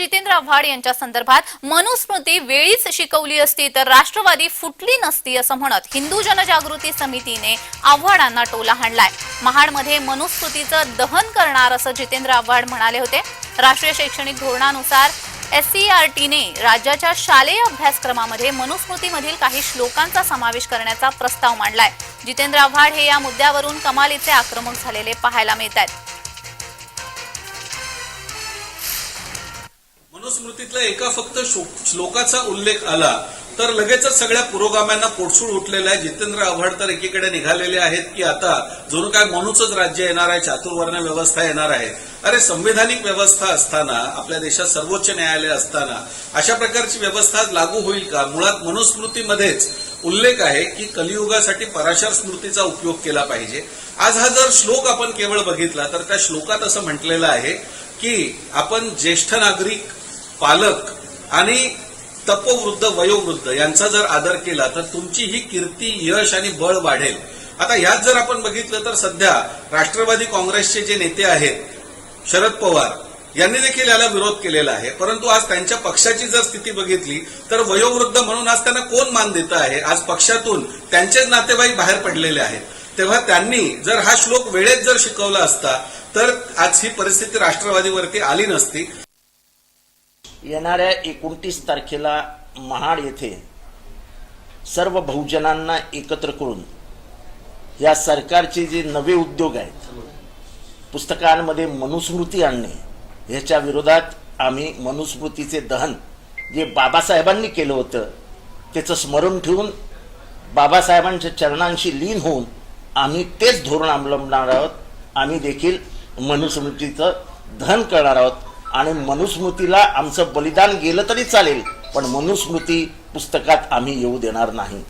जितेंद्र आव्हाड यांच्या संदर्भात मनुस्मृती वेळीच शिकवली असती तर राष्ट्रवादी फुटली नसती असं म्हणत हिंदू जनजागृती समितीने आव्हाडांना टोला हाणलाय. महाडमध्ये मनुस्मृतीचं दहन करणार असं जितेंद्र आव्हाड म्हणाले होते. राष्ट्रीय शैक्षणिक धोरणानुसार एससीआरटीने राज्याच्या शालेय अभ्यासक्रमामध्ये मनुस्मृतीमधील काही श्लोकांचा समावेश करण्याचा प्रस्ताव मांडलाय. जितेंद्र आव्हाड हे या मुद्द्यावरून कमालीचे आक्रमक झालेले पाहायला मिळत आहेत मनुस्मृतीतल्या एका फक्त श्लोकाचा उल्लेख आला तर लगेचच सगळ्या पुरोगाम्यांना पोटसूळ उठलेल्या आहे. जितेंद्र आव्हाड तर एकीकडे निघालेले आहेत की आता जणू काय मनुचंच राज्य येणार आहे चातुर्वर्ण व्यवस्था येणार आहे. अरे संविधानिक व्यवस्था असताना आपल्या देशात सर्वोच्च न्यायालय असताना अशा प्रकारची व्यवस्था लागू होईल का? मुळात मनुस्मृतीमध्येच उल्लेख आहे की कलियुगासाठी पराशर स्मृतीचा उपयोग केला पाहिजे. आज हा जर श्लोक आपण केवळ बघितला तर त्या श्लोकात असं म्हटलेलं आहे की आपण ज्येष्ठ नागरिक पालक आणि तपोवृद्ध वयोवृद्ध यांचा जर आदर केला तर तुमची ही कीर्ती यश आणि बळ वाढेल. आता ह्यात जर आपण बघितलं तर सध्या राष्ट्रवादी काँग्रेसचे जे नेते आहेत शरद पवार यांनी देखील याला विरोध केलेला आहे. परंतु आज त्यांच्या पक्षाची जर स्थिती बघितली तर वयोवृद्ध म्हणून आज त्यांना कोण मान देत आहे? आज पक्षातून त्यांचेच नातेवाईक बाहेर पडलेले आहेत. तेव्हा त्यांनी जर हा श्लोक वेळेत जर शिकवला असता तर आज ही परिस्थिती राष्ट्रवादीवरती आली नसती. येणाऱ्या एकोणतीस तारखेला महाड येथे सर्व बहुजनांना एकत्र करून या सरकारचे जे नवे उद्योग आहेत पुस्तकांमध्ये मनुस्मृती आणणे ह्याच्या विरोधात आम्ही मनुस्मृतीचे दहन जे बाबासाहेबांनी केलं होतं त्याचं स्मरण ठेवून बाबासाहेबांच्या चरणांशी लीन होऊन आम्ही तेच धोरण अवलंबणार आहोत. आम्ही देखील मनुस्मृतीचं दहन करणार आहोत. आणि मनुस्मृतीला आमचं बलिदान गेलं तरी चालेल पण मनुस्मृती पुस्तकात आम्ही येऊ देणार नाही.